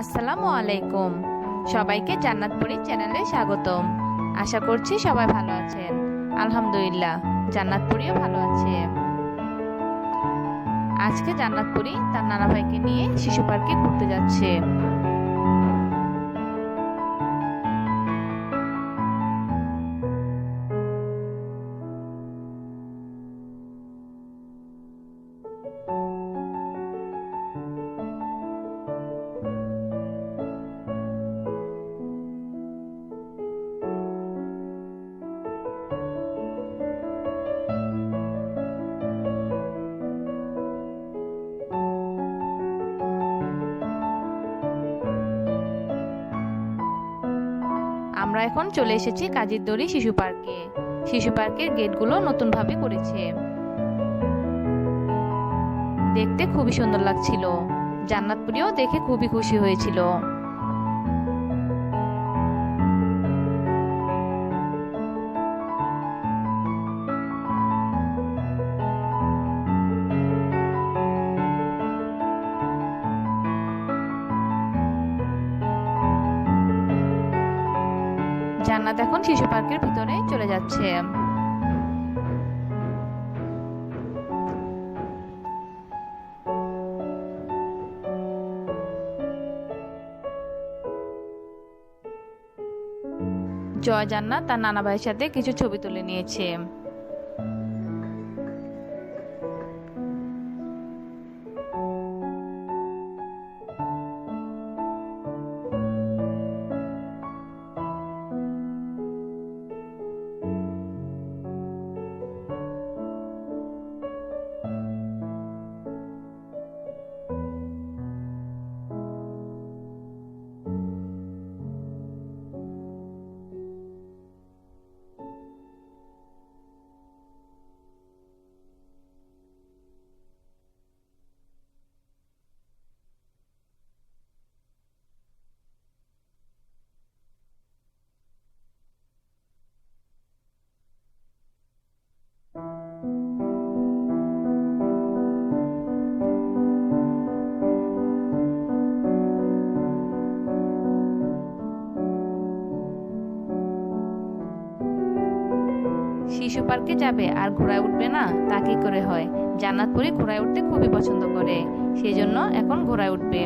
আসসালামু আলাইকুম। সবাইকে জান্নাতপুরি চ্যানেলে স্বাগতম। আশা করছি সবাই ভালো আছেন। আলহামদুলিল্লাহ, জান্নাতপুরিও ভালো আছে। আজকে জান্নাতপুরি তার নানা ভাইকে নিয়ে শিশু পার্কে ঘুরতে যাচ্ছে। এখন চলে এসেছি কাজীর দড়ি শিশু পার্কে। শিশু পার্কের গেটগুলো নতুনভাবে করেছে। দেখতে খুবই সুন্দর লাগছিল। জান্নাতপুরিও দেখে খুবই খুশি হয়েছিল। জান্নাত এখন শিশু পার্কের ভিতরে চলে যাচ্ছে। জয় জান্নাত তার নানা ভাইয়ের সাথে কিছু ছবি তুলে নিয়েছে। শিশু পার্কে যাবে আর ঘোড়ায় উঠবে না, তা কি করে হয়? জান্নাতপুরি ঘোড়ায় উঠতে খুবই পছন্দ করে, সেই জন্য এখন ঘোড়ায় উঠবে।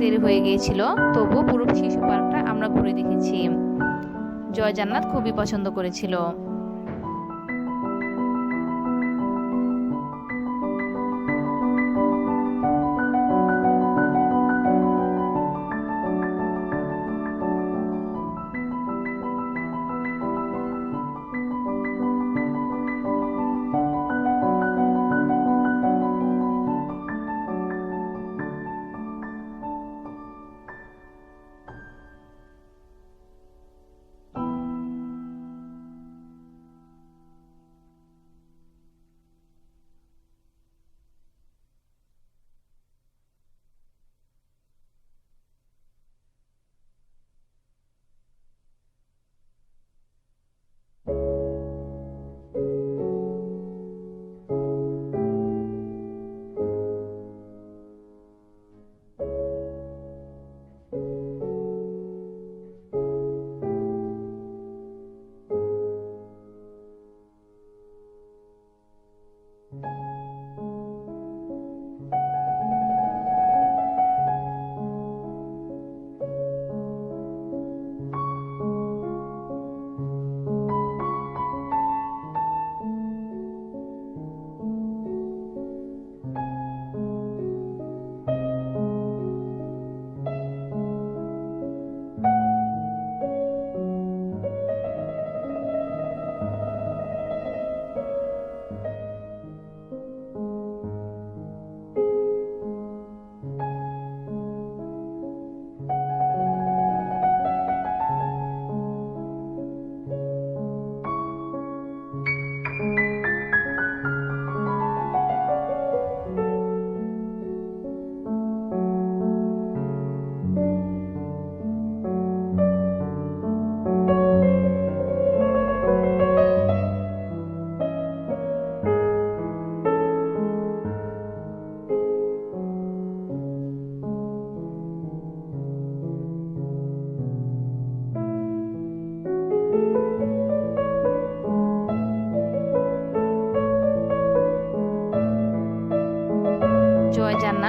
দেরি হয়ে গিয়েছিল, তবুও পুরো শিশু পার্কটা আমরা ঘুরে দেখেছি। জয় জান্নাত খুবই পছন্দ করেছিল।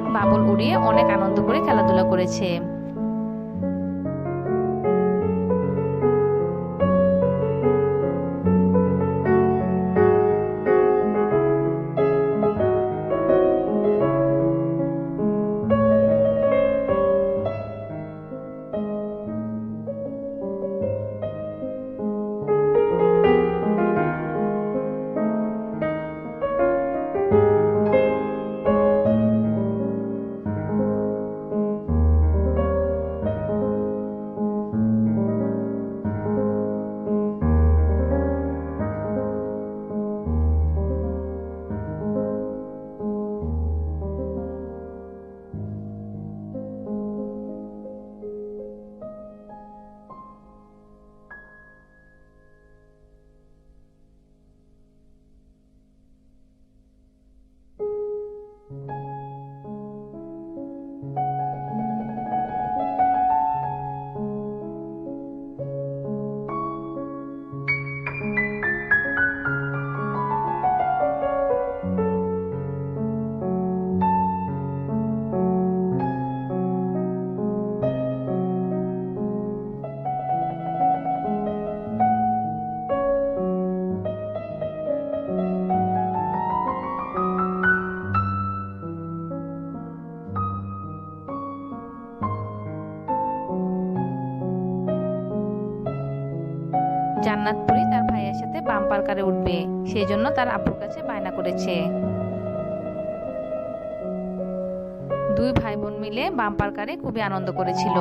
বাবল উড়িয়ে অনেক আনন্দ করে খেলাধুলা করেছে। জান্নাতপুরি তার ভাইয়ের সাথে বাম্পার কারে উঠবে। সেই জন্য তার আব্বুর কাছে বায়না করেছে। দুই ভাই বোন মিলে বাম্পার কারে খুবই আনন্দ করেছিল।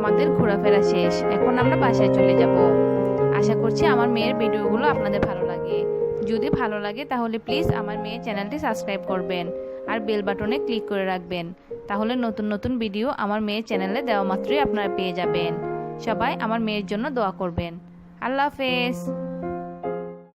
আমাদের ঘোরাফেরা শেষ। এখন আমরা বাসায় চলে যাব। আশা করছি আমার মেয়ের ভিডিওগুলো আপনাদের ভালো লাগে। যদি ভালো লাগে তাহলে প্লিজ আমার মেয়ের চ্যানেলটি সাবস্ক্রাইব করবেন আর বেল বাটনে ক্লিক করে রাখবেন। তাহলে নতুন নতুন ভিডিও আমার মেয়ের চ্যানেলে দেওয়া মাত্রই আপনারা পেয়ে যাবেন। সবাই আমার মেয়ের জন্য দোয়া করবেন। আল্লাহ হাফেজ।